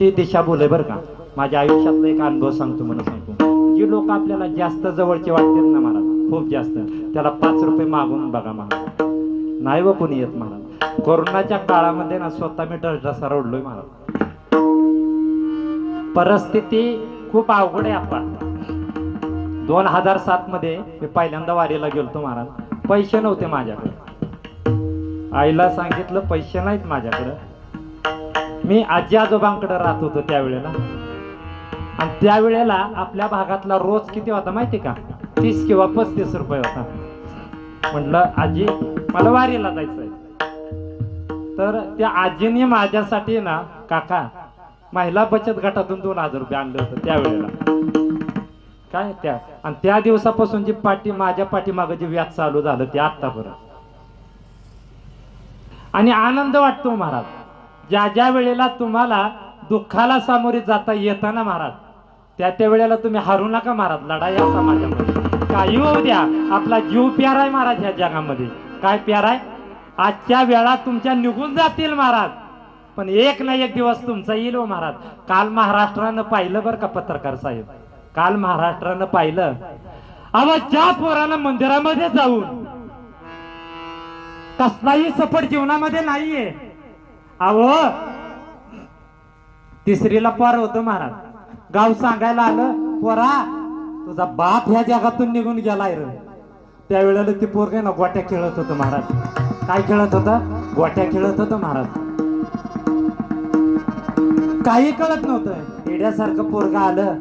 ती दिशा बोले बरं का. माझ्या आयुष्यातला एक अनुभव सांगतो म्हणून सांगतो. जी लोक आपल्याला जास्त जवळचे वाटतील ना महाराज खूप जास्त त्याला पाच रुपये मागून बघा महाराज. नाही व कोणी येत महाराज. कोरोनाच्या काळामध्ये ना स्वतः मी डसडसा रडलोय महाराज. परिस्थिती खूप अवघड आहे आपण दोन हजार सात मध्ये मी पहिल्यांदा वारीला गेलो महाराज. पैसे नव्हते माझ्याकडे. आईला सांगितलं पैसे नाहीत माझ्याकडं. मी आजी आजोबांकडे राहत होतो त्यावेळेला. आणि त्यावेळेला आपल्या भागातला रोज किती होता माहिती का? तीस किंवा पस्तीस रुपये होता. म्हटलं आजी मला वारीला जायचंय. तर त्या आजीने माझ्यासाठी ना काका महिला बचत गटातून दोन हजार रुपये आणलं होतं त्यावेळेला. काय त्या? आणि त्या दिवसापासून जी पाठी माझ्या पाठीमागं जे व्याज चालू झालं ते आत्तापर्यंत आणि आनंद वाटतो हो महाराज. ज्या ज्या वेळेला तुम्हाला दुःखाला सामोरे जाता येताना महाराज त्या त्या वेळेला तुम्ही हरू नका महाराज लढा या समाजामध्ये. काही होऊ द्या आपला जीव प्याराय महाराज या जगामध्ये. काय प्याराय? आजच्या वेळा तुमच्या निघून जातील महाराज पण एक ना एक दिवस तुमचा येईल हो महाराज. काल महाराष्ट्रानं पाहिलं बरं का पत्रकार साहेब? काल महाराष्ट्रानं पाहिलं. अव ज्या पोरानं मंदिरामध्ये जाऊन कसलाही सफर जीवनामध्ये नाहीये अहो. तिसरीला पोर होतो महाराज. गाव सांगायला आलं पोरा तुझा बाप ह्या जगातून निघून गेलाय रे. त्यावेळेला ती पोर काय ना गोट्या खेळत होतं महाराज. काय खेळत होतं? गोट्या खेळत होतं महाराज. काही कळत नव्हतं. येड्यासारखं पोरग आलं.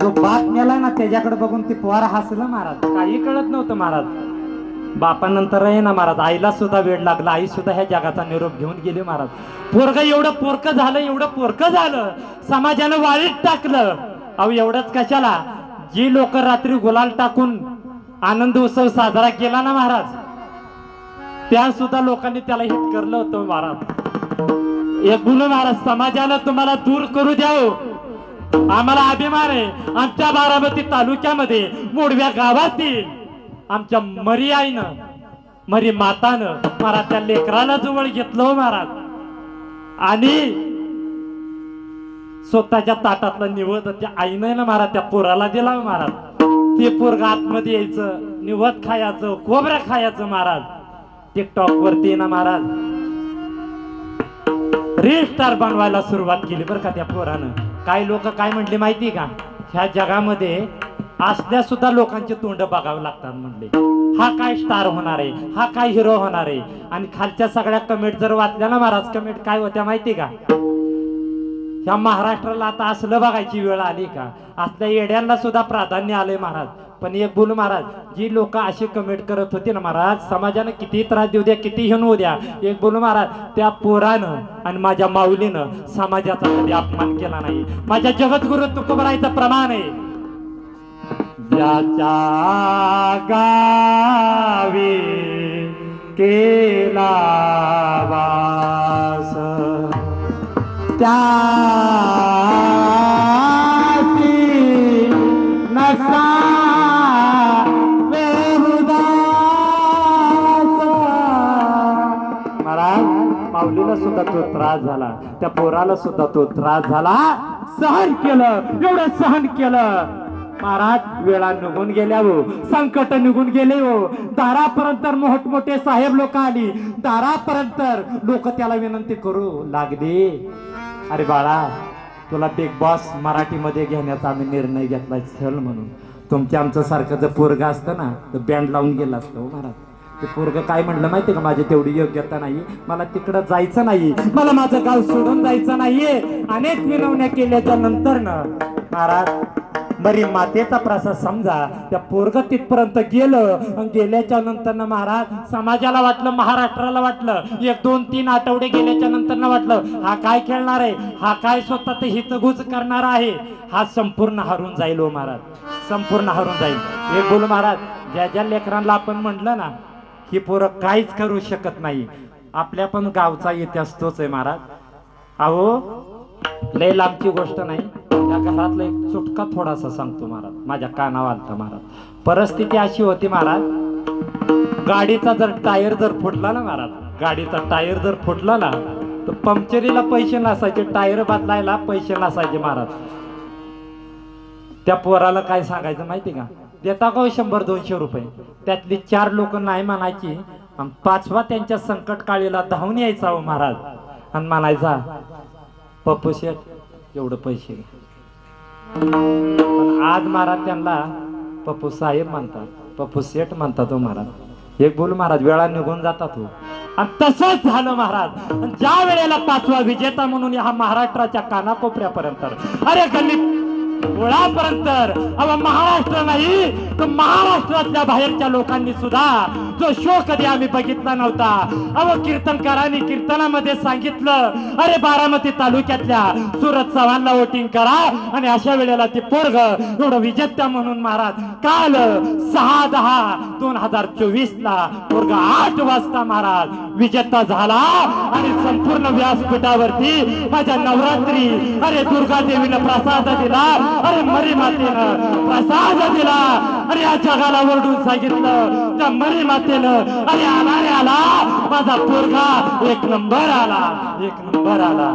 जो बाप मेला ना त्याच्याकडे बघून ती पोर हसलं महाराज. काही कळत नव्हतं महाराज. बापानंतर आहे ना महाराज आईला सुद्धा वेळ लागला आई सुद्धा ह्या जगाचा निरोप घेऊन गेली महाराज. पोरग एवढं पोरक झालं एवढं पोरक झालं समाजानं वाळीत टाकलं. अहो एवढंच कशाला? जी लोक रात्री गुलाल टाकून आनंद उत्सव साजरा केला ना महाराज त्या सुद्धा लोकांनी त्याला हिट करलं होतं महाराज. एक गुण महाराज समाजाला तुम्हाला दूर करू द्यावं. आम्हाला अभिमान आहे. आमच्या बारामती तालुक्यामध्ये मोडव्या गावातील आमच्या मरी आईनं मरी मातानं महाराज त्या लेकराला जवळ घेतलं हो महाराज. आणि स्वतःच्या ताटातलं निवत त्या आईनं ना महाराज त्या पोराला दिला हो महाराज. ते पोरग आतमध्ये यायचं निवत खायचं कोबऱ्या खायचं महाराज. टिकटॉक वरती ना महाराज. रील स्टार बनवायला सुरुवात केली बरं का त्या पोरानं. काही लोक काय म्हटले माहिती का? ह्या जगामध्ये असल्या सुद्धा लोकांचे तोंड बघावे लागतात म्हणले. हा काय स्टार होणार आहे? हा काय हिरो होणार आहे? आणि खालच्या सगळ्या कमेंट जर वाचल्या ना महाराज कमेंट काय होत्या माहिती का? ह्या महाराष्ट्राला आता असलं बघायची वेळ आली का? असल्या येड्यांना सुद्धा प्राधान्य आलंय महाराज. पण एक बोल महाराज जी लोक अशी कमेंट करत होती ना महाराज समाजानं किती त्रास देऊ द्या किती हिन होऊ द्या. एक बोल महाराज त्या पोरानं आणि माझ्या माऊलीनं समाजाचा कधी अपमान केला नाही. माझ्या जगद्गुरु तुकोबरायचं प्रमाण आहे. ज्याच्या गावी केला वास. त्या नसा महाराज माऊलीला सुद्धा तो त्रास झाला. त्या पोराला सुद्धा तो त्रास झाला. सहन केलं. एवढं सहन केलं. महाराज वेळा निघून गेल्या हो संकट निघून गेले हो दारापर्यंत मोठमोठे साहेब लोक आली. दारापर्यंत लोक त्याला विनंती करू लागली. अरे बाळा तुला बिग बॉस मराठीमध्ये घेण्याचा आम्ही निर्णय घेतलाय चल म्हणून. तुमच्या आमचं सारखं जर पोरग असतं ना तर बँड लावून गेलं असतं हो महाराज. ते पोरग काय म्हणलं माहितीये का? माझी तेवढी योग्यता नाही. मला तिकडं जायचं नाही. मला माझं गाव सोडून जायचं नाहीये. अनेक विनवण्या केल्याच्यानंतर ना महाराज बरी मातेचा प्रसाद समजा. त्या पोरग तिथपर्यंत गेलं गेल्याच्यानंतर महाराज समाजाला वाटलं महाराष्ट्राला वाटलं. एक दोन तीन आठवडे गेल्याच्यानंतर वाटलं हा काय खेळणार आहे? हा काय स्वतः हितगुज करणार आहे? हा संपूर्ण हरून जाईल हो महाराज. संपूर्ण हरून जाईल. हे बोल महाराज ज्या ज्या लेकरांना आपण म्हटलं ना ही पोरं काहीच करू शकत नाही. आपल्या पण गावचा इतिहास तोच आहे महाराज. अहो लय लांबची गोष्ट नाही. घरातला एक चुटका थोडासा सांगतो महाराज. माझ्या कानावर आलता महाराज. परिस्थिती अशी होती महाराज. गाडीचा जर टायर जर फुटला ना महाराज गाडीचा टायर जर फुटला ना तर पंक्चरीला पैसे नसायचे टायर बदलायला पैसे नसायचे महाराज. त्या पोराला काय सांगायचं माहिती का? देता का हो शंभर दोनशे रुपये? त्यातली चार लोक नाही म्हणायची. आणि पाचवा त्यांच्या संकट काळीला धावून यायचा हो महाराज. आणि म्हणायचा पप्पू शेठ एवढं पैसे पण आज महाराज त्यांना पप्पू साहेब म्हणतात पप्पू सेठ म्हणतात तो महाराज. एक बोल महाराज वेळा निघून जातात हो आणि तसंच झालं महाराज. ज्या वेळेला पाचवा विजेता म्हणून हा महाराष्ट्राच्या कानाकोपऱ्यापर्यंत अरे गल्ली मुळापर्यंत अव महाराष्ट्र नाही तर महाराष्ट्रातल्या बाहेरच्या लोकांनी सुद्धा जो शो कधी आम्ही बघितला नव्हता. अव कीर्तनकारांनी कीर्तनामध्ये सांगितलं अरे बारामती तालुक्यातल्या सुरत चव्हाणला वोटिंग करा आणि अशा वेळेला ते पोरग एवढं विजेत्या म्हणून महाराज काल सहा दहा दोन हजार चोवीस ला पोरग आठ वाजता महाराज विजेता झाला आणि संपूर्ण व्यासपीठावरती माझ्या नवरात्री अरे दुर्गा देवीनं प्रसाद दिला अरे मरी मातेनं प्रसाद दिला अरे या जगाला ओरडून सांगितलं त्या मरी केलं. अरे आला रे आला. माझा पोरगा एक नंबर आला. एक नंबर आला.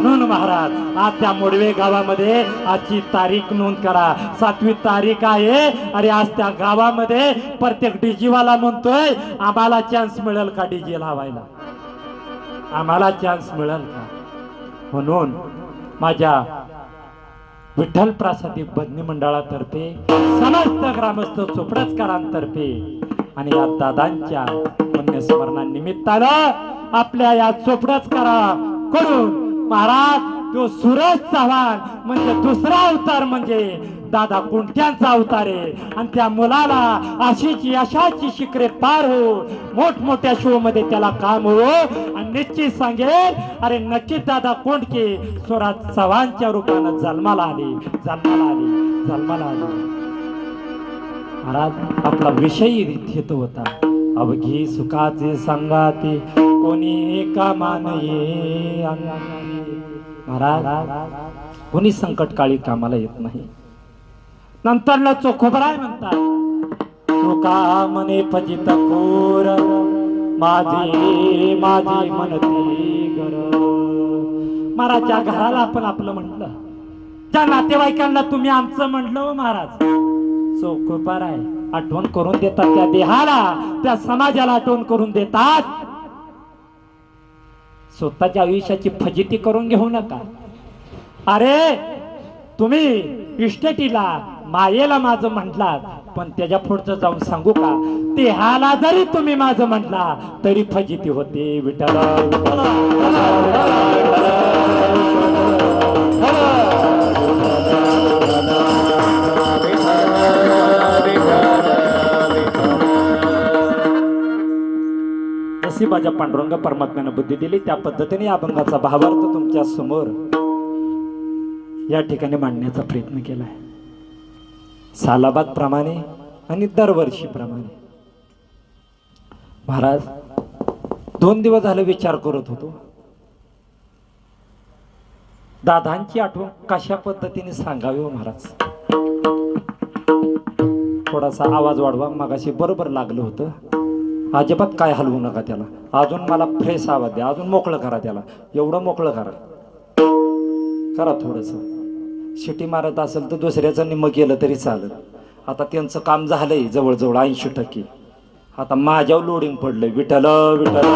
म्हणून महाराज आज त्या मोडवे गावामध्ये आजची तारीख नोंद करा. सातवी तारीख आहे. अरे आज त्या गावामध्ये प्रत्येक डीजीवाला म्हणतोय आम्हाला चान्स मिळेल का डीजे लावायला? आम्हाला चान्स मिळेल का? म्हणून माझ्या विठ्ठल प्रासादिक बदनी मंडळातर्फे समस्त ग्रामस्थ चोपडचकरांतर्फे आणि या दादांच्या पुण्यस्मरणानिमित्तानं आपल्या या चोपडचकरा करून महाराज तो सूरज चव्हाण. म्हणजे दुसरा अवतार म्हणजे दादा कुंट्यांचा अवतार आहे. आणि त्या मुलाला अशीच यशाची शिखरे पार हो. मोठमोठ्या शो मध्ये त्याला काम हो. आणि निश्चित सांगेल अरे नक्कीच दादा कोंडके स्वराज चव्हाणच्या रूपानं जन्माला आले. जन्माला आले. जन्माला आले. महाराज आपला विषय हेतू होता. अवघी सुखाचे सांगाते कोणी कामान ये महाराज कोणी संकट काळी कामाला येत नाही. नंतरला चोखोबराय म्हणतात चोका मने फजित खोर माझे माझे म्हणते महाराज महाराजच्या घराला आपण आपलं म्हटलं त्या नातेवाईकांना तुम्ही आमचं म्हणलं हो, महाराज चौकोपार आहे आठवण करून देतात त्या देहाला त्या समाजाला आठवण करून देतात. स्वतःच्या आयुष्याची फजिती करून घेऊ नका. अरे तुम्ही इष्टटीला मायेला माझं म्हटलात पण त्याच्या पुढचं जाऊन सांगू का? देहाला जरी तुम्ही माझं म्हटला तरी फजिती होते विठ्ठल. विठ्ठल, माझ्या पांडुरंग परमात्म्यानं बुद्धी दिली त्या पद्धतीने या अभंगाचा भावार्थ तुमच्यासमोर या ठिकाणी मांडण्याचा प्रयत्न केलाय. सालाबाद प्रमाणे आणि दरवर्षी प्रमाणे महाराज दोन दिवस झाले विचार करत होतो. दादांची आठवण कशा पद्धतीने सांगावी हो महाराज? थोडासा आवाज वाढवा मगाशी बरोबर लागलं होतं. अजिबात काय हलवू नका त्याला. अजून मला फ्रेश आवाज द्या. अजून मोकळं करा त्याला. एवढं मोकळं करा. करा थोडस. शिटी मारत असेल तर दुसऱ्याचं निम्म केलं तरी चालत आता त्यांचं काम झालंय जवळजवळ ऐंशी टक्के. आता माझ्यावर लोडिंग पडलंय. विठल विठल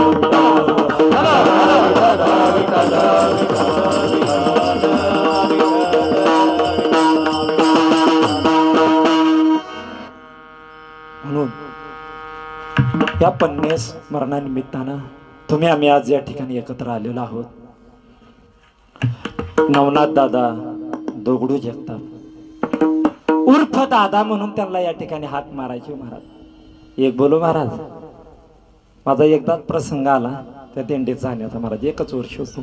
त्या पन्ने स्मरणानिमित्तानं तुम्ही आम्ही आज या ठिकाणी एकत्र आलेलो आहोत. नवनाथ दादा दोगडू जगताप उर्फ दादा म्हणून त्यांना या ठिकाणी हात मारायचे हो महाराज. एक बोलो महाराज. माझा एकदाच प्रसंग आला त्या दिंडीत जाण्याचा महाराज. एकच वर्ष होतो.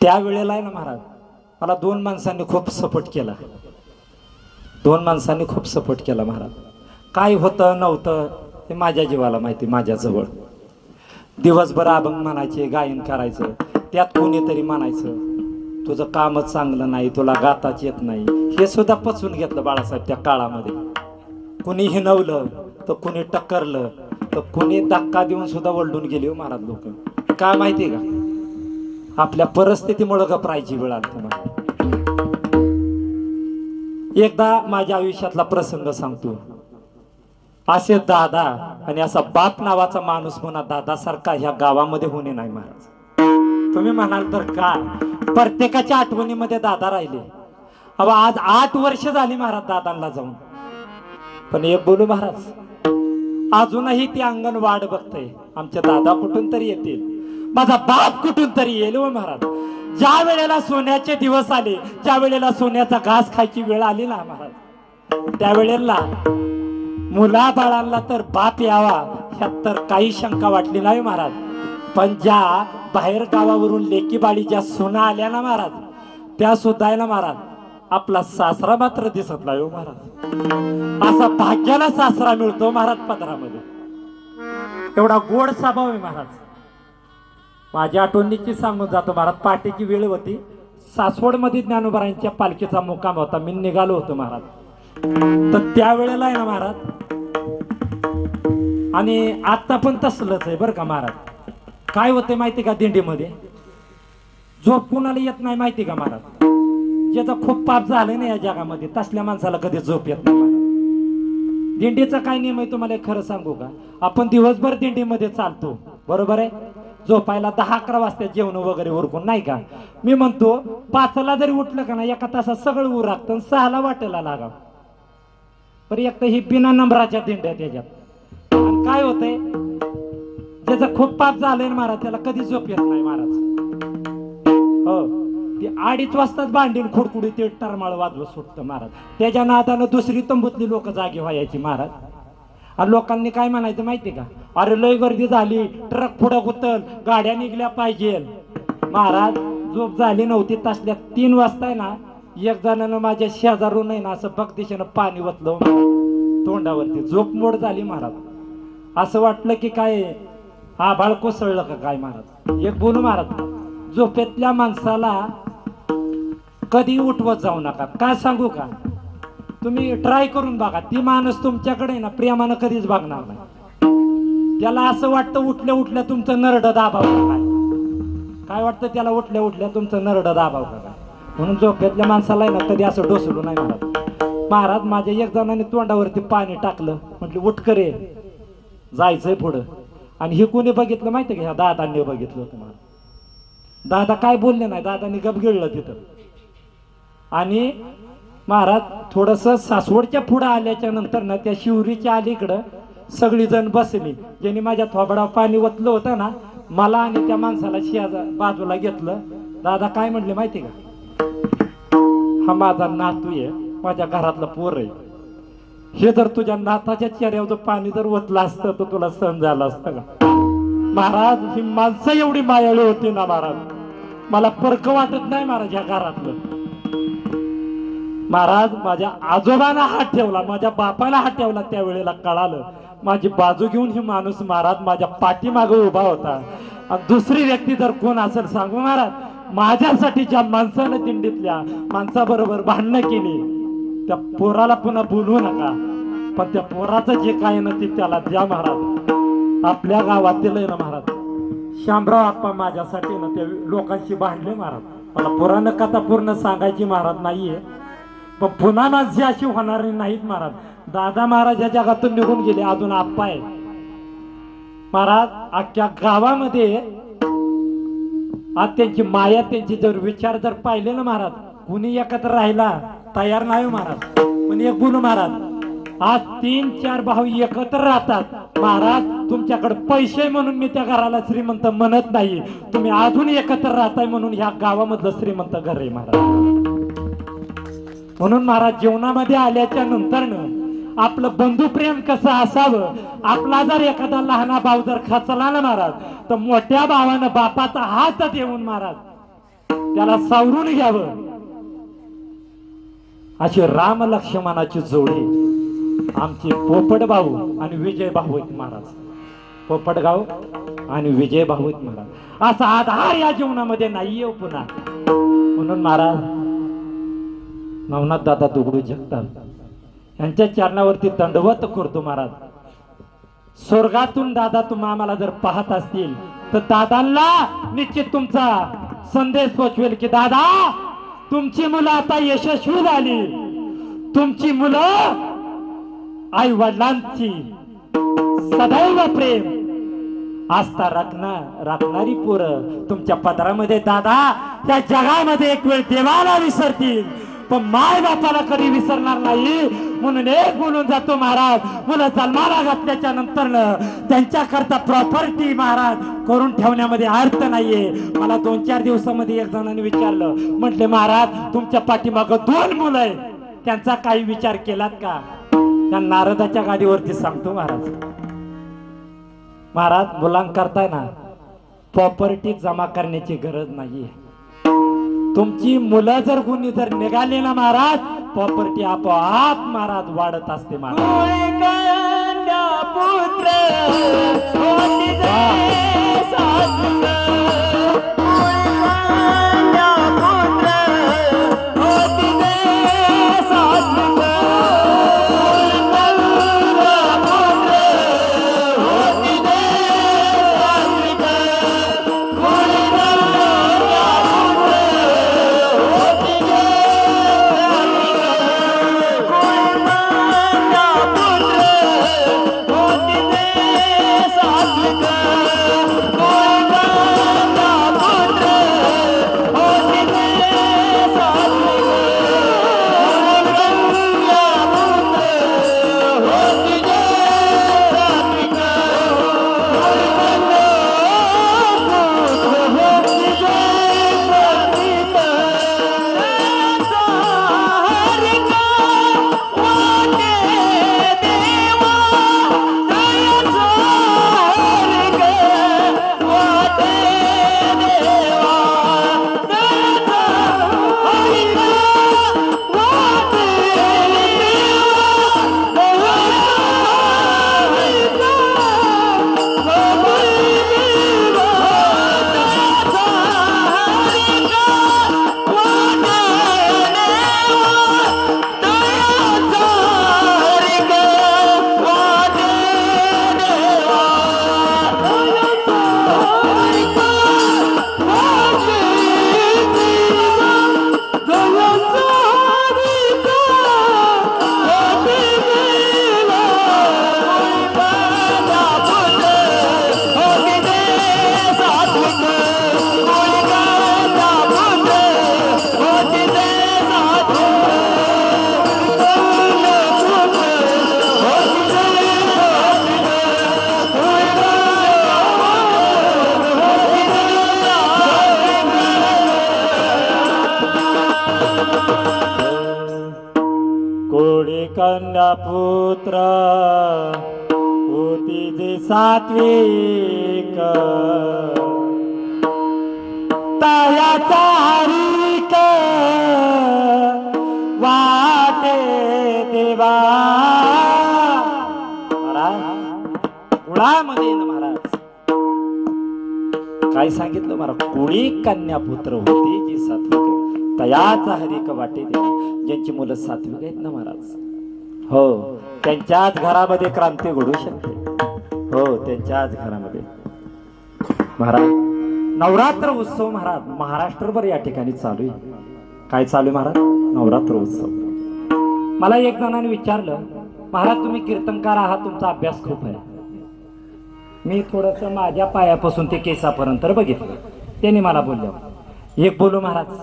त्यावेळेला आहे ना महाराज मला दोन माणसांनी खूप सपोर्ट केला. दोन माणसांनी खूप सपोर्ट केला महाराज. काय होतं नव्हतं ते माझ्या जीवाला माहिती माझ्याजवळ. दिवसभर अभंग म्हणायचे गायन करायचं त्यात कोणीतरी म्हणायचं तुझं कामच चांगलं नाही तुला गाताच येत नाही. हे सुद्धा पचवून घेतलं बाळासाहेब त्या काळामध्ये. कुणी हिनवलं तर कुणी टक्करलं तर कुणी धक्का देऊन सुद्धा वळडून गेले हो महाराज लोक. का माहिती का? आपल्या परिस्थितीमुळे गपरायची वेळ आली तुम्हाला. एकदा माझ्या आयुष्यातला प्रसंग सांगतो. असे दादा आणि असा बाप नावाचा माणूस म्हणा दादासारखा ह्या गावामध्ये होणे नाही महाराज. तुम्ही म्हणाल तर का प्रत्येकाच्या आठवणीमध्ये दादा राहिले. अहो आज आठ वर्ष झाली महाराज दादांना जाऊन. पण एक बोलू महाराज अजूनही ती अंगण वाढ बघतय. आमचे दादा कुठून तरी येतील. माझा बाप कुठून तरी येईल हो महाराज. ज्या वेळेला सोन्याचे दिवस आले ज्या वेळेला सोन्याचा घास खायची वेळ आली ना महाराज त्यावेळेला मुला बाळांना तर बाप यावा ह्यात तर काही शंका वाटली नाही महाराज. पण ज्या बाहेर गावावरून लेकीबाळी ज्या सुना आल्या ना महाराज त्या सुद्धा आहे ना महाराज. आपला सासरा मात्र दिसत नाही हो महाराज. असा भाग्याला सासरा मिळतो महाराज पदरामध्ये. एवढा गोड स्वभाव आहे महाराज. माझ्या आठवणीची सांगून जातो महाराज पहाटेची वेळ होती. सासवडमध्ये ज्ञानोबरांच्या पालखीचा मुक्काम होता मी निघालो होतो महाराज. तर त्यावेळेला आहे ना महाराज? आणि आता पण तसलंच आहे बरं का महाराज? काय होतंय माहिती का दिंडीमध्ये? झोप कुणाला येत नाही माहिती का महाराज? ज्याचा खूप पाप झालं ना या जगामध्ये तसल्या माणसाला कधी झोप येत नाही महाराज. दिंडीचा काय नियम आहे तुम्हाला खरं सांगू का? आपण दिवसभर दिंडीमध्ये चालतो बरोबर आहे? झोपायला दहा अकरा वाजता जेवण वगैरे उरकून नाही का? मी म्हणतो पाचला जरी उठलं का ना एका तासात सगळं उरकतं आणि सहाला वाटेला लागावं. पर एक तर ही बिना नंबराच्या दिंड्या त्याच्यात आणि काय होतंय? ज्याचं खूप पाप झालंय महाराज त्याला कधी झोप येत नाही महाराज. हो. ती अडीच वाजताच भांडीन खुडकुडी ते टरमाळ वाजवत सुटतं महाराज. त्याच्या नादानं दुसरी तंबूतली लोक जागी व्हायची महाराज. आणि लोकांनी काय म्हणायचं माहिती का? अरे लय गर्दी झाली ट्रक पुढं गुतल गाड्या निघल्या पाहिजे महाराज झोप झाली नव्हती तसल्या तीन वाजता आहे ना एक जणानं माझ्या शेजारून आहे ना असं बगदिशेनं पाणी वतलं हो तोंडावरती झोप मोड झाली महाराज. असं वाटलं की काय आभाळ कोसळलं का काय महाराज? एक बोलू महाराज झोपेतल्या माणसाला कधी उठवत जाऊ नका. काय सांगू का? तुम्ही ट्राय करून बघा. ती माणूस तुमच्याकडे ना प्रेमानं कधीच बघणार नाही. त्याला असं वाटतं उठल्या उठल्या तुमचं नरड दाबाव काय? काय वाटतं त्याला उठल्या उठल्या तुमचं नरड दाबाव का म्हणून झोपेतल्या माणसाला आहे ना कधी असं डोसलो नाही महाराज महाराज माझ्या एक जणाने तोंडावरती पाणी टाकलं. म्हटलं उठकरे जायचंय पुढं. आणि हे कोणी बघितलं माहिती का? ह्या दादांनी बघितलं होतं मला. दादा काय बोलले नाही. दादांनी गप गिळलं तिथं. आणि महाराज थोडस सासवडच्या पुढं आल्याच्यानंतर ना त्या शिवरीच्या अलीकडं सगळी जण बसली. ज्यांनी माझ्या थोबडा पाणी ओतलं होतं ना मला आणि त्या माणसाला शिया बाजूला घेतलं. दादा काय म्हणले माहिती का? हा माझा नातू आहे. माझ्या घरातलं पोर आहे. हे जर तुझ्या नाताच्या चेहऱ्यावर पाणी जर ओतलं असतं तर तुला सहन झालं असतं का? महाराज ही माणसं एवढी मायाळू होती ना महाराज. मला परक वाटत नाही महाराज ह्या घरातलं. महाराज माझ्या आजोबांना हात ठेवला माझ्या बापाला हात ठेवला त्यावेळेला कळालं. माझी बाजू घेऊन ही माणूस महाराज माझ्या पाठीमागं उभा होता. आणि दुसरी व्यक्ती जर कोण असेल सांगू महाराज माझ्यासाठी ज्या माणसानं दिंडीतल्या माणसाबरोबर भांडणं केली त्या पोराला पुन्हा बोलवू नका. पण त्या पोराचं जे काय ना ते त्याला द्या महाराज. आपल्या गावातील आहे ना महाराज. शामराव आप्पा माझ्यासाठी ना त्या लोकांशी भांडले महाराज. मला पुराण कथा पूर्ण सांगायची महाराज नाहीये. पण पुन्हा माझी अशी होणारी नाहीत महाराज. दादा महाराज या जगातून निघून गेले अजून आप्पा आहे महाराज अख्ख्या गावामध्ये आज त्यांची माया त्यांची जर विचार जर पाहिले ना महाराज कुणी एकत्र राहिला तयार नाही हो महाराज. पण एक गुण महाराज. आज तीन चार भाऊ एकत्र राहतात. महाराज तुमच्याकडे पैसे म्हणून मी त्या घराला श्रीमंत म्हणत नाही. तुम्ही अजून एकत्र राहताय म्हणून ह्या गावामधलं श्रीमंत घर आहे महाराज. म्हणून महाराज जीवनामध्ये आल्याच्यानंतर आपलं बंधुप्रेम कसं असावं? आपला जर एखादा लहाना भाऊ जर खचला ना महाराज तर मोठ्या भावानं बापाचा हात देऊन महाराज त्याला सावरून घ्यावं. अशी राम लक्ष्मणाची जोडी आमचे पोपट भाऊ आणि विजय भाऊ आहेत महाराज. पोपटगाव आणि विजय भाऊ आहेत महाराज. असा आधार या जीवनामध्ये नाहीये हो पुन्हा. म्हणून महाराज नवनाथ दादा दुगडू जगतात. यांच्या चरणावरती दंडवत करतो महाराज. स्वर्गातून दादा तुम्ही आम्हाला जर पाहत असतील तर दादांना निश्चित तुमचा संदेश पोचवेल की दादा तुमची मुलं आता यशस्वी झाली. तुमची मुलं आई वडिलांची सदैव प्रेम. आस्था राखणार राखणारी पोरं तुमच्या पदरामध्ये दादा त्या जगामध्ये एक वेळ देवाला विसरतील. पण माय बापाला कधी विसरणार नाही? म्हणून एक बोलून जातो महाराज. मुलं जन्माला घातल्याच्या नंतर त्यांच्याकरता प्रॉपर्टी महाराज करून ठेवण्यामध्ये अर्थ नाहीये. मला दोन चार दिवसामध्ये एक जणांनी विचारलं. म्हटले महाराज तुमच्या पाठीमागं दोन मुलं आहे त्यांचा काही विचार केलात का? त्या नारदाच्या गाडीवरती सांगतो महाराज. महाराज मुलांकरताय ना प्रॉपर्टी जमा करण्याची गरज नाहीये. तुमची मुलं जर कुणी जर निघाली ना महाराज प्रॉपर्टी आपोआप महाराज वाढत असते महाराज. कोळी पुत्र होती जे सात्विक. तयाचा हरिक वाटे देवा. महाराज कुळामध्ये महाराज. काय सांगितलं मला? कोळी कन्या पुत्र होती जी सात्विक तयाचा हरिक वाटे देवा. ज्यांची मुलं सात्विक आहेत ना महाराज? हो. त्यांच्याच घरामध्ये क्रांती घडू शकते. हो त्यांच्याच घरामध्ये. महाराज नवरात्र उत्सव महाराज महाराष्ट्रभर या ठिकाणी चालू आहे. काय चालू आहे महाराज? नवरात्र उत्सव. मला एक जणांनी विचारलं महाराज तुम्ही कीर्तनकार आहात तुमचा अभ्यास खूप आहे. मी थोडस माझ्या पायापासून ते केसापर्यंत बघितलं. त्याने मला बोलल्या एक बोलू महाराज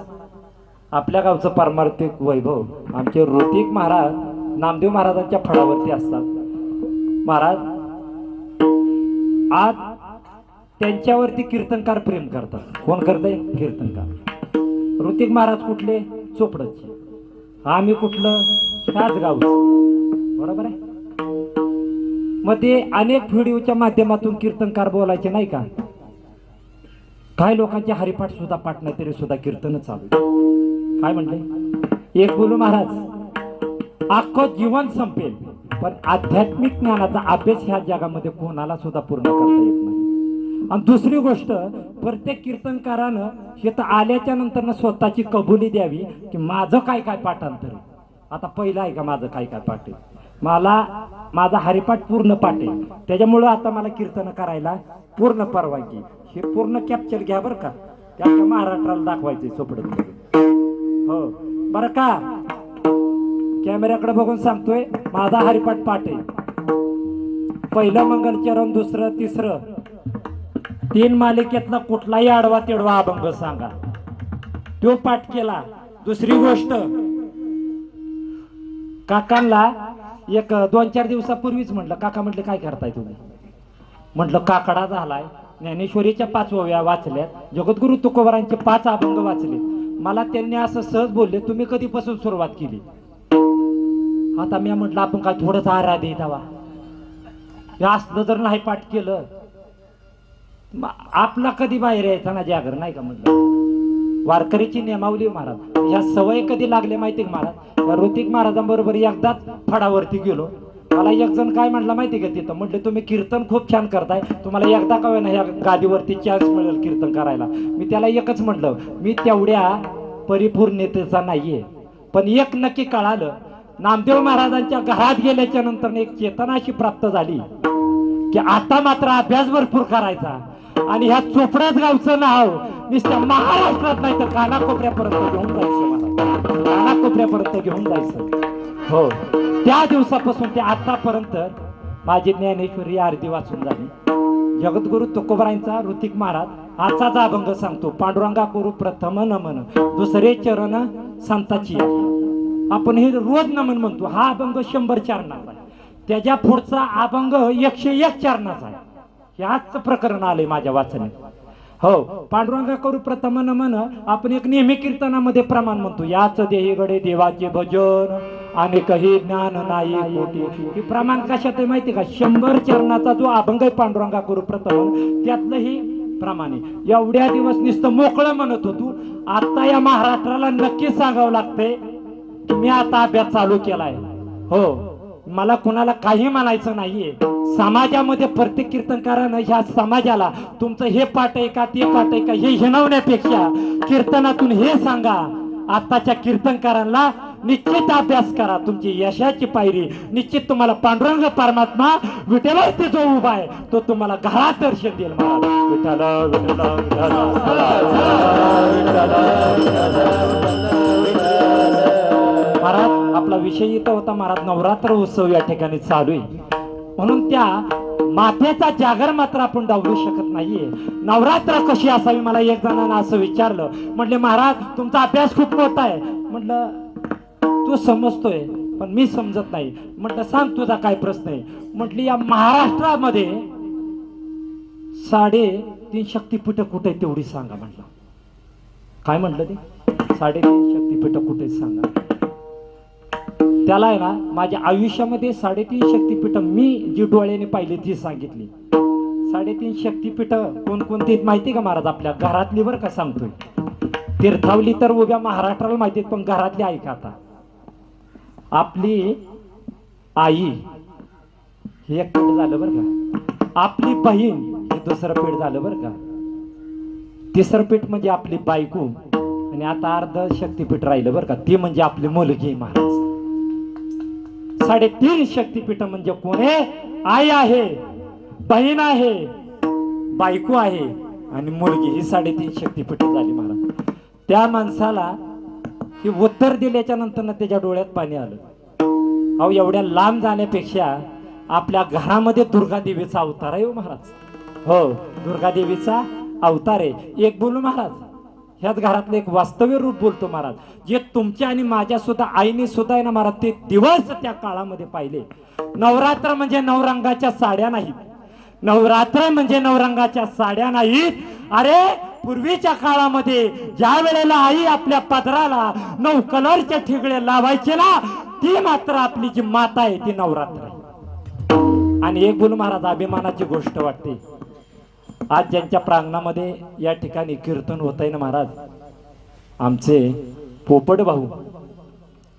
आपल्या गावचं पारमार्थिक वैभव आमचे ऋतिक महाराज नामदेव महाराजांच्या फळावरती असतात. महाराज आज त्यांच्यावरती कीर्तनकार प्रेम करतात. कोण करतंय? कीर्तनकार. ऋतिक महाराज कुठले? चोपडचे. आम्ही कुठलं? त्याच गावचं. बरोबर आहे? मग ते अनेक व्हिडिओच्या माध्यमातून कीर्तनकार बोलायचे नाही का? काही लोकांचे हरिपाठ सुद्धा पाठ नाही तरी सुद्धा कीर्तन चालू. काय म्हणले? एक बोलू महाराज. अख्खं जीवन संपेल. पण आध्यात्मिक ज्ञानाचा अभ्यास ह्या जगामध्ये कोणाला सुद्धा पूर्ण करता येत नाही. आणि दुसरी गोष्ट प्रत्येक कीर्तनकारानं हे तर आल्याच्यानंतर स्वतःची कबुली द्यावी की माझं काय काय पाठांतर आता पहिलं आहे का माझं काय काय पाठ आहे? मला माझा हरिपाठ पूर्ण पाठ आहे. त्याच्यामुळं आता मला कीर्तन करायला पूर्ण परवानगी हे पूर्ण कॅप्चर घ्या बरं का. त्या महाराष्ट्राला दाखवायचे सोपडत हो. बरं का? कॅमेऱ्याकडे बघून सांगतोय माझा हरिपाठ पाठ आहे पहिलं मंगलचरण दुसरं तिसरं. तीन मालिकेतला कुठलाही आडवा तिडवा अभंग सांगा. तो पाठ केला. दुसरी गोष्ट काकांना एक दोन चार दिवसापूर्वीच म्हटलं काका म्हटलं काय करताय तुम्ही? म्हटलं काकडा झालाय. ज्ञानेश्वरीच्या पाच ओव्या वाचल्यात. जगद्गुरु तुकोबरांचे पाच अभंग वाचले. मला त्यांनी असं सहज बोलले तुम्ही कधीपासून सुरुवात केली? आता मी म्हटलं आपण काय थोडंच आराध आहे दावा असलं जर नाही पाठ केलं मग आपला कधी बाहेर यायचा ना जागर नाही का म्हटलं? वारकरीची नियमावली महाराज. ह्या सवय कधी लागले माहिती का महाराज? ऋतिक महाराजांबरोबर एकदाच फडावरती गेलो. मला एक जण काय म्हटलं माहिती का तिथं? म्हटलं तुम्ही कीर्तन खूप छान करताय. तुम्हाला एकदा का ना ह्या गादीवरती चान्स मिळेल कीर्तन करायला. मी त्याला एकच म्हटलं मी तेवढ्या परिपूर्णतेचा नाहीये. पण एक नक्की कळालं नामदेव महाराजांच्या घरात गेल्याच्यानंतर एक चेतना अशी प्राप्त झाली की आता मात्र अभ्यास भरपूर करायचा. आणि ह्या चोपड्याच गावचं नाव नुसत्या महाराष्ट्रात नाही तर कानाकोपऱ्यापर्यंत घेऊन जायचं कानाकोपऱ्यापर्यंत घेऊन जायचं. हो. त्या दिवसापासून ते आतापर्यंत माझी ज्ञानेश्वरी आरती वाचून झाली. जगद्गुरु तुकोबरायांचा ऋतिक महाराज आचाच अभंग सांगतो. पांडुरंगा गुरु प्रथम नमन दुसरे चरण संताची आहे. आपण हे रोज नमन म्हणतो हा अभंग शंभर चारणाचा आहे. त्याच्या पुढचा अभंग एकशे एक चारणाचा आहे. याच प्रकरण आलंय माझ्या वाचण्यात हो पांडुरंगा करू प्रथम नमन आपण एक नेहमी कीर्तनामध्ये प्रमाण म्हणतो याच देही गडे देवाचे भजन आणि काही ज्ञान नाही मोठी हे प्रमाण कशात आहे माहिती का? शंभर चरणाचा जो अभंग आहे पांडुरंगा करू प्रथम त्यातलं ही प्रमाणे एवढ्या दिवस नुसतं मोकळं म्हणत होतो. आता या महाराष्ट्राला नक्की सांगावं लागतंय मी आता अभ्यास चालू केलाय हो मला कुणाला काही म्हणायचं नाहीये समाजामध्ये प्रत्येक कीर्तनकारानं ह्या समाजाला तुमचं हे पाठ आहे का ते पाठ आहे का हे हिणवण्यापेक्षा कीर्तनातून हे सांगा आताच्या कीर्तनकारांना निश्चित अभ्यास करा तुमची यशाची पायरी निश्चित तुम्हाला पांडुरंग परमात्मा विठ्ठलावरती जो उभा आहे तो तुम्हाला घरात दर्शन देईल महाराज विठ्ठल महाराज आपला विषय इथं होता महाराज नवरात्र उत्सव या ठिकाणी चालू आहे. म्हणून त्या माथ्याचा जागर मात्र आपण डावलू शकत नाहीये. नवरात्र कशी असावी मला एक जणांना असं विचारलं. म्हटले महाराज तुमचा अभ्यास खूप मोठा आहे. म्हटलं तू समजतोय पण मी समजत नाही. म्हटलं सांग तुझा काय प्रश्न आहे. म्हटली या महाराष्ट्रामध्ये साडे तीन शक्तीपीठ कुठे तेवढी सांगा. म्हटलं काय म्हटलं ते? साडेतीन शक्तीपीठ कुठे सांगा. त्याला आहे ना माझ्या आयुष्यामध्ये साडेतीन शक्तीपीठ मी जी डोळ्याने पाहिली ती सांगितली. साडेतीन शक्तीपीठ कोणकोणती माहिती का महाराज? आपल्या घरातली बरं का सांगतोय. तीर्थावली तर उभ्या महाराष्ट्राला माहिती आहेत, पण घरातली ऐका आता? आपली आई हे एक पीठ झालं बरं का. आपली बहीण हे दुसरं पीठ झालं बरं का. तिसरं पीठ म्हणजे आपली बायको. आणि आता अर्ध शक्तीपीठ राहिलं बरं का. ती म्हणजे आपली मुलगी महाराज. साडेतीन शक्तीपीठ म्हणजे कोण आहे? आई आहे बहीण आहे बायको आहे आणि मुलगी. ही साडेतीन शक्तीपीठ झाली महाराज. त्या माणसाला की उत्तर दिल्याच्या नंतर त्याच्या डोळ्यात पाणी आलं. अहो एवढ्या लांब जाण्यापेक्षा आपल्या घरामध्ये दुर्गादेवीचा अवतार आहे हो महाराज. हो दुर्गादेवीचा अवतार आहे. एक बोलू महाराज. ह्याच घरातलं एक वास्तव्य रूप बोलतो महाराज. जे तुमच्या आणि माझ्या सुद्धा आईने सुद्धा आहे ना महाराज ते दिवस त्या काळामध्ये पाहिले. नवरात्र म्हणजे नवरंगाच्या साड्या नाहीत. नवरात्र म्हणजे नवरंगाच्या साड्या नाहीत. अरे पूर्वीच्या काळामध्ये ज्या वेळेला आई आपल्या पदराला नऊ कलरच्या ठिगळे लावायचे ना ती मात्र आपली जी माता आहे ती नवरात्र आणि एक बोल महाराज अभिमानाची गोष्ट वाटते. आज ज्यांच्या प्रांगणामध्ये या ठिकाणी कीर्तन होत आहे ना महाराज आमचे पोपट भाऊ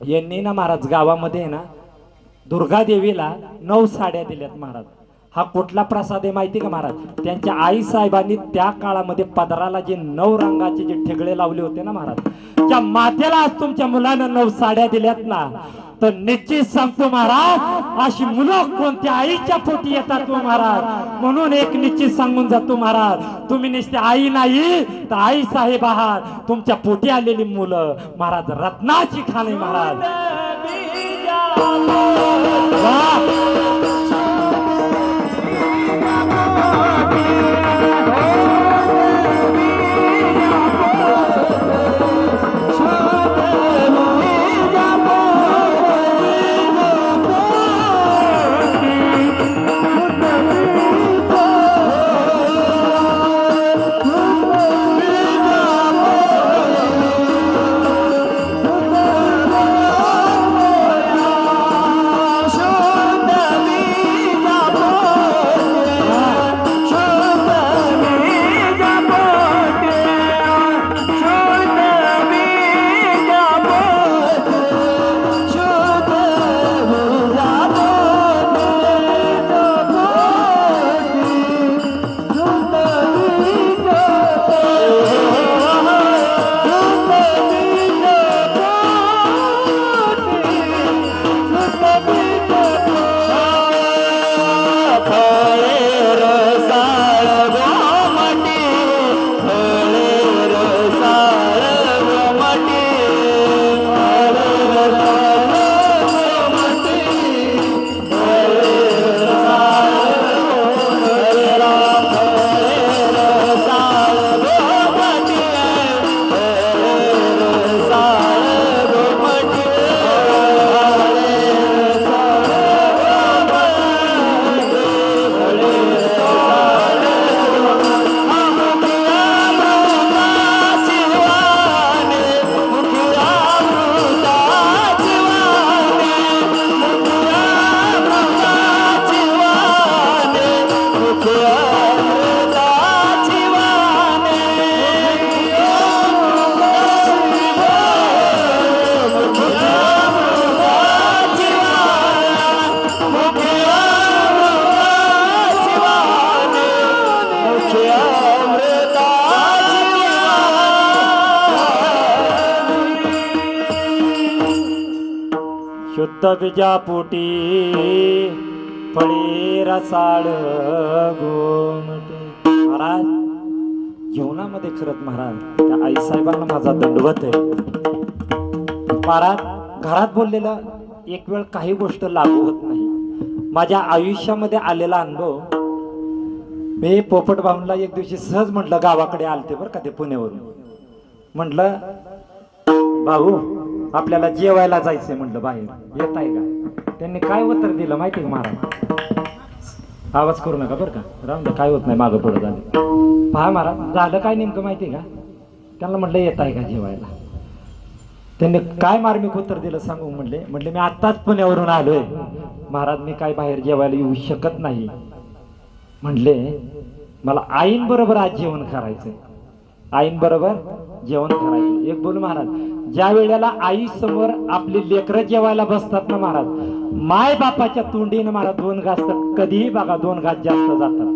यांनी ना महाराज गावामध्ये ना दुर्गादेवीला नऊ साड्या दिल्यात महाराज. हा कुठला प्रसाद आहे माहिती का महाराज? त्यांच्या आई साहेबांनी त्या काळामध्ये पदराला जे नऊ रंगाचे जे ठेगळे लावले होते ना महाराज त्या मातेला आज तुमच्या मुलानं नऊ साड्या दिल्यात ना. तर निश्चित सांगतो महाराज अशी मुलं कोणत्या आईच्या पोटी येतात तो महाराज? म्हणून एक निश्चित सांगून जातो महाराज तुम्ही नुसते आई नाही तर आई साहेब आहात. तुमच्या पोटी आलेली मुलं महाराज रत्नाची खाणे महाराज. शुद्ध बीजापोटी फळे रसाळ महाराज जीवनामध्ये खरंच महाराज त्या आईसाहेबांना माझा दंडवत आहे. महाराज घरात बोललेलं एक वेळ काही गोष्ट लागू होत नाही. माझ्या आयुष्यामध्ये आलेला अनुभव मी पोपट भाऊनला एक दिवशी सहज म्हटलं गावाकडे आलते बरं का ते पुण्यावरून म्हटलं भाऊ आपल्याला जेवायला जायचंय. म्हटलं बाहेर येत आहे का? त्यांनी काय उत्तर दिलं माहिती का महाराज? आवाज करू नका बरं का. राहून द्या काय होत नाही मागं पुढं झालं. पहा महाराज झालं काय नेमकं माहिती आहे का? त्यांना म्हटलं येत आहे का जेवायला? त्यांनी काय मार्मिक उत्तर दिलं सांगू म्हणले? म्हटले मी आत्ताच पुण्यावरून आलोय. महाराज मी काय बाहेर जेवायला येऊ शकत नाही. म्हणले मला आईन बरोबर आज जेवण करायचंय. आईन बरोबर जेवण करायचं एक बोलू महाराज ज्या वेळेला आई समोर आपली लेकरं जेवायला बसतात ना महाराज माय बापाच्या तोंडीनं मला दोन घास तर कधीही बघा दोन घास जास्त जातात.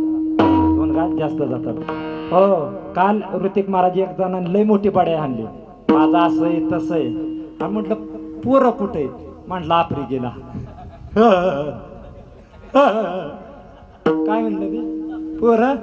दोन घास जास्त जातात. हो काल ऋतिक महाराज एक जणांनी लय मोठी पाड्या आणली. माझं असं आहे तसं आहे. आणि म्हटलं पोरं कुठे म्हटलं आपरी गेला काय म्हणलं ते? पोरं?